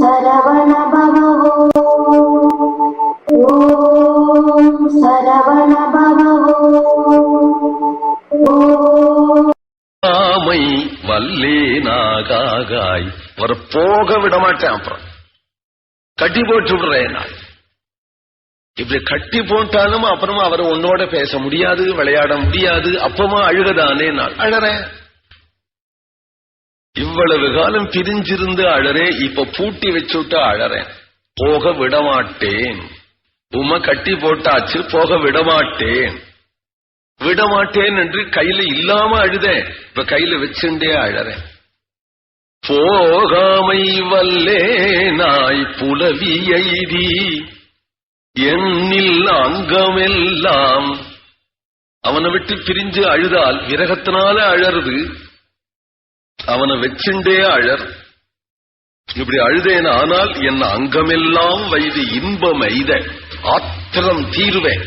சரவண பவோ ஓம் சரவண பவோ ஆமை வல்லேனாகாய் போக விட மாட்டேன் அப்புறம். கட்டி போட்டு விடுறேன் நான். இப்படி கட்டி போட்டாலும் அப்புறமா அவரை உன்னோட பேச முடியாது விளையாட முடியாது அப்பமா அழுகதானே நான். அழறேன். இவ்வளவு காலம் பிரிஞ்சிருந்து அழறே இப்ப பூட்டி வச்சுட்டு அழறேன். போக விடமாட்டேன். உம கட்டி போட்டாச்சு போக விடமாட்டேன். விடமாட்டேன் என்று கையில இல்லாம அழுதேன். இப்ப கையில வச்சுட்டே அழறேன். போகாமை வல்லே நாய் புலவி எய்தி எண்ணில் அங்கமெல்லாம். அவனை விட்டு பிரிஞ்சு அழுதால் விரகத்தினால அழறது அவனை வச்சுண்டே அழர் இப்படி அழுதேன் ஆனால் என் அங்கமெல்லாம் வைது இன்பம் எய்த ஆத்திரம் தீருவேன்.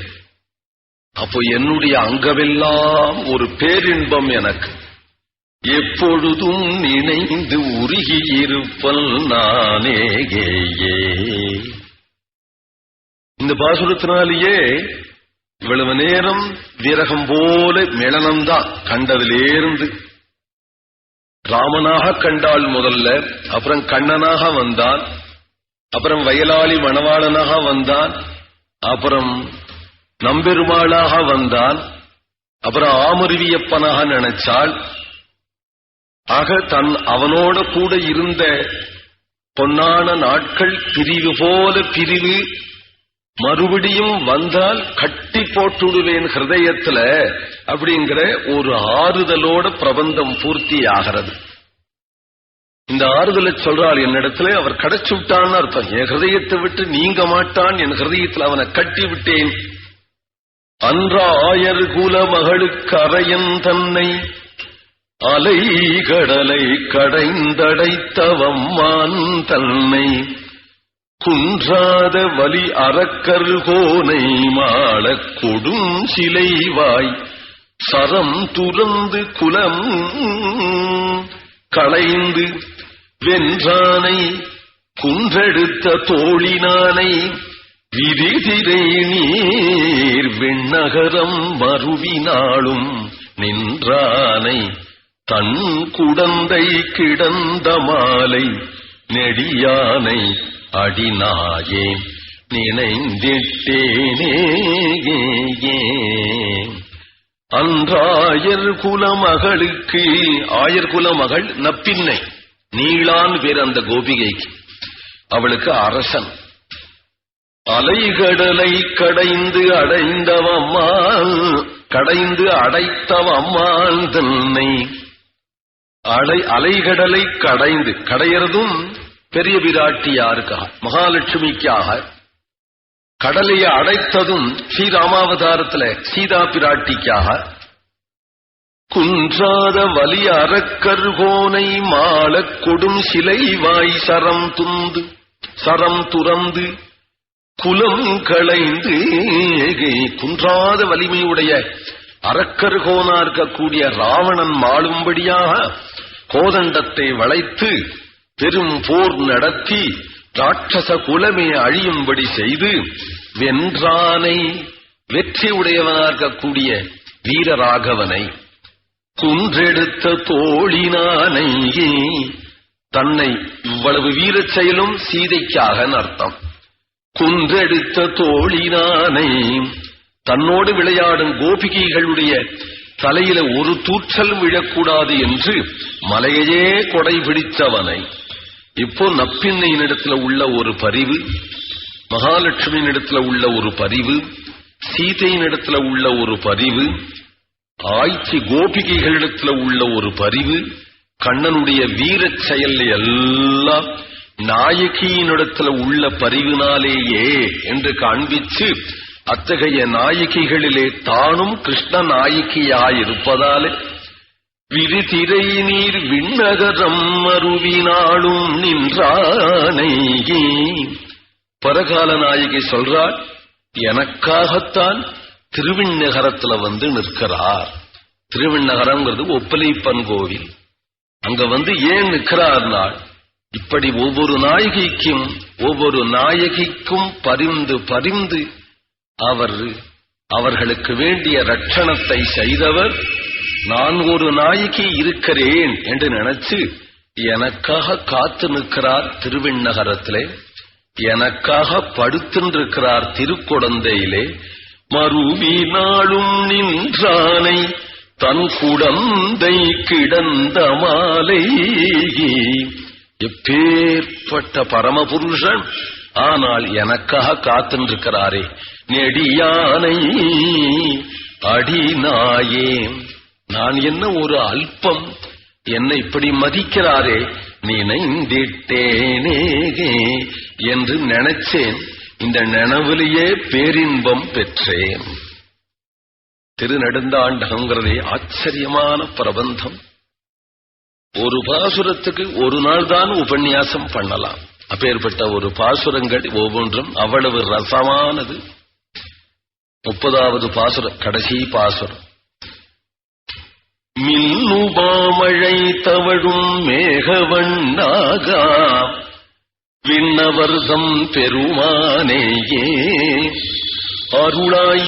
அப்போ என்னுடைய அங்கமெல்லாம் ஒரு பேரின்பம் எனக்கு. எப்பொழுதும் நினைந்து உருகி இருப்பல் நானேகேயே இந்த பாசுரத்தினாலேயே இவ்வளவு நேரம் விரகம் போல மிளனம்தான் கண்டதிலேருந்து ராமனாக கண்டாள் முதல்ல அப்புறம் கண்ணனாக வந்தான் அப்புறம் வயலாளி மணவாளனாக வந்தான் அப்புறம் நம்பெருமாளாக வந்தான் அப்புறம் ஆமருவியப்பனாக நினைச்சாள். ஆக தன் அவனோட கூட இருந்த பொன்னான நாட்கள் பிரிவு போல பிரிவு மறுபடியும் வந்தால் கட்டி போட்டுடுவேன் ஹிருதயத்துல அப்படிங்கிற ஒரு ஆறுதலோட பிரபந்தம் பூர்த்தி ஆகிறது. இந்த ஆறுதலை சொல்றாள் என்னிடத்துல அவர் கடைச்சு விட்டான்னு அர்த்தம். என் ஹிருதயத்தை விட்டு நீங்க மாட்டான் என் ஹிருதயத்தில் அவனை கட்டி விட்டேன். அன்ற ஆயர் குல மகளுக்கு அறையன் தன்னை அலை கடலை கடைந்தடைத்தவம்மான் தன்னை. குன்றாத வலி அறக்கருகோனை மாளக் கொடும் சிலைவாய். சரம் துறந்து குலம் களைந்து வென்றானை குன்றெடுத்த தோழினானை விரிதிரை நீர் வெண்ணகரம் மறுவினாளும் நின்றானை தன் குடந்தை கிடந்த மாலை நெடியானை அடிநாயே நினைந்திட்டேனே அன்றாயர் குலமகளுக்கு ஆயர் குலமகள் நப்பின்னை நீளான் பேர் அந்த கோபிகைக்கு அவளுக்கு அரசன். அலைகடலை கடைந்து அடைந்தவம்மாள் கடைந்து அடைத்தவம்மாள் தன்னை அலை அலைகடலை கடைந்து கடையறதும் பெரிய பிராட்டியாருக்காக மகாலட்சுமிக்காக. கடலையை அடைத்ததும் ஸ்ரீராமாவதாரத்துல சீதா பிராட்டிக்காக. குன்றாத வலி அறக்கர்கோனை மாளக் கொடும் சிலை வாய் சரம் துந்து சரம் துறந்து குலம் களைந்து குன்றாத வலிமையுடைய அறக்கருகோனா இருக்கக்கூடிய ராவணன் மாளும்படியாக கோதண்டத்தை வளைத்து பெரும் போர் நடத்தி ராட்சச குலமே அழியும்படி செய்து வென்றானை வெற்றி உடையவனாகக்கூடிய வீரராகவனை. குன்றெடுத்த தோழினானை தன்னை இவ்வளவு வீரச் செயலும் சீதைக்காக அர்த்தம் குன்றெடுத்த தோழினானை தன்னோடு விளையாடும் கோபிகைகளுடைய தலையில ஒரு தூற்றலும் விழக்கூடாது என்று மலையையே கொடை பிடித்தவனை. இப்போ நப்பின்னையினிடத்துல உள்ள ஒரு பரிவு மகாலட்சுமியினிடத்துல உள்ள ஒரு பரிவு சீதையினிடத்துல உள்ள ஒரு பரிவு ஆய்ச்சி கோபிகைகளிடத்துல உள்ள ஒரு பரிவு கண்ணனுடைய வீரச் செயல் எல்லாம் நாயகியினிடத்துல உள்ள பரிவினாலேயே என்று காண்பிச்சு அத்தகைய நாயகிகளிலே தானும் கிருஷ்ண நாயகியாயிருப்பதாலே விரிதிரை நீர் விண்ணகரம் அருவினாலும் நின்றானை பரகால நாயகி சொல்றாள் எனக்காகத்தான் திருவிண்ணகரத்துல வந்து நிற்கிறார். திருவிண்ணகரம்ங்கிறது ஒப்பலைப்பன் கோவில். அங்க வந்து ஏன் நிற்கிறார்னால் இப்படி ஒவ்வொரு நாயகிக்கும் ஒவ்வொரு நாயகிக்கும் பரிந்து பரிந்து அவர் அவர்களுக்கு வேண்டிய ரட்சணத்தை செய்தவர் நான் ஒரு நாயகி இருக்கிறேன் என்று நினைச்சு எனக்காக காத்து நிற்கிறார் திருவிண்ணகரத்திலே எனக்காக படுத்திருக்கிறார் திருக்குடந்தையிலே மறுவி நாளும் நின்றானை தன் குடந்தை கிடந்த மாலை எப்பேற்பட்ட பரமபுருஷன் ஆனால் எனக்காக காத்திருக்கிறாரே நெடியானை அடி நாயேன் நான் என்ன ஒரு அல்பம்? என்னை இப்படி மதிக்கிறாரே நினைந்திட்டேனேகே என்று நினைச்சேன். இந்த நினைவிலேயே பேரின்பம் பெற்றேன். திருநெடுந்தாண்டகங்கிறதே ஆச்சரியமான பிரபந்தம். ஒரு பாசுரத்துக்கு ஒரு நாள் தான் உபன்யாசம் பண்ணலாம். அப்பேற்பட்ட ஒரு பாசுரங்கள் ஒவ்வொன்றும் அவ்வளவு ரசமானது. முப்பதாவது பாசுரம் கடைசி பாசுரம். மின்னுபாமழை தவழும் மேகவண்ணாகா விண்ணவர்தம் பெருமானேயே. அருளாய்